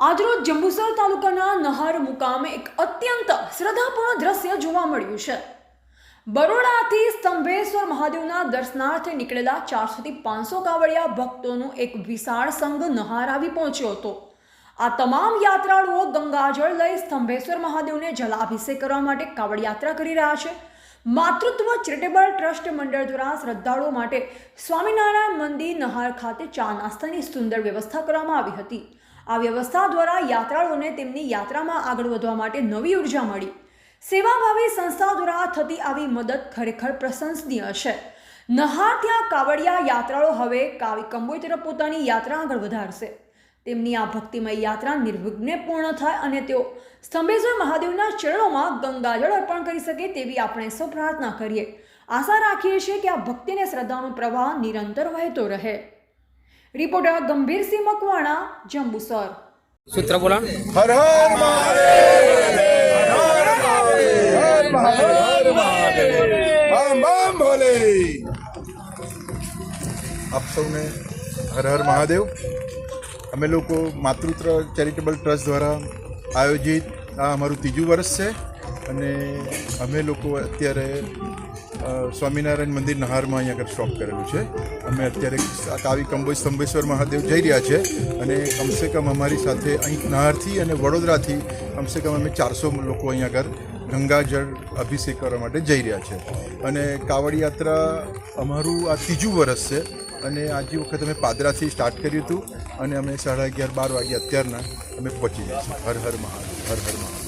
આજરોજ જંબુસર તાલુકાના નહર મુકામે એક અત્યંત શ્રદ્ધાપૂર્ણ દ્રશ્ય જોવા મળ્યું છે. બરોડાથી સ્તંભેશ્વર મહાદેવના દર્શનાર્થે નીકળેલા ચારસોથી પાંચસો કાવડિયા ભક્તોનું એક વિશાળ સંઘ નહાર આવી પહોંચ્યો હતો. આ તમામ યાત્રાળુઓ ગંગાજળ લઈ સ્તંભેશ્વર મહાદેવને જલાભિષેક કરવા માટે કાવડ યાત્રા કરી રહ્યા છે. માતૃત્વ ચેરિટેબલ ટ્રસ્ટ મંડળ દ્વારા શ્રદ્ધાળુઓ માટે સ્વામિનારાયણ મંદિર નહાર ખાતે ચા નાસ્તાની સુંદર વ્યવસ્થા કરવામાં આવી હતી. આ વ્યવસ્થા દ્વારા યાત્રાળુઓને તેમની યાત્રામાં આગળ વધવા માટે નવી ઊર્જા મળી. સેવાભાવી સંસ્થા દ્વારા થતી આવી મદદ ખરેખર પ્રશંસનીય છે. નહાર ત્યાં કાવડિયા યાત્રાળુ હવે કાવી કંબોઈ તરફ પોતાની યાત્રા આગળ વધારશે. તેમની આ ભક્તિમય યાત્રા નિર્વિઘ્ને પૂર્ણ થાય અને તેઓ સ્તંભેશ્વર મહાદેવના ચરણોમાં ગંગાજળ અર્પણ કરી શકે તેવી આપણે સૌ પ્રાર્થના કરીએ. આશા રાખીએ છીએ કે આ ભક્તિને શ્રદ્ધાનો પ્રવાહ નિરંતર વહેતો રહે. રિપોર્ટર ગંભીરસિંહ મકવાણા જંબુસર. સૂત્ર બોલા. હર હર મહાદેવ હર મહાદેવ બમ બમ ભોલે આપ સૌને હર હર મહાદેવ. અમે લોકો માતૃત્વ ચેરિટેબલ ટ્રસ્ટ દ્વારા આયોજિત આ અમારું ત્રીજું વર્ષ છે. અને અમે લોકો અત્યારે સ્વામિનારાયણ મંદિર નહારમાં અહીંયા આગળ સ્ટોપ કરેલું છે. અમે અત્યારે કાવી કંબોજ સ્તંભેશ્વર મહાદેવ જઈ રહ્યા છે અને કમસે કમ અમારી સાથે અહીં નહારથી અને વડોદરાથી કમસે કમ અમે ચારસો લોકો અહીંયા આગળ ગંગાજળ અભિષેક કરવા માટે જઈ રહ્યા છે. અને કાવડ યાત્રા અમારું આ ત્રીજું વર્ષ છે અને આજે વખત અમે પાદરાથી સ્ટાર્ટ કર્યું હતું અને અમે સાડા અગિયાર, બાર વાગે અત્યારના અમે પહોંચી જઈશું હર હર મહાદેવ, હર હર મહાદેવ.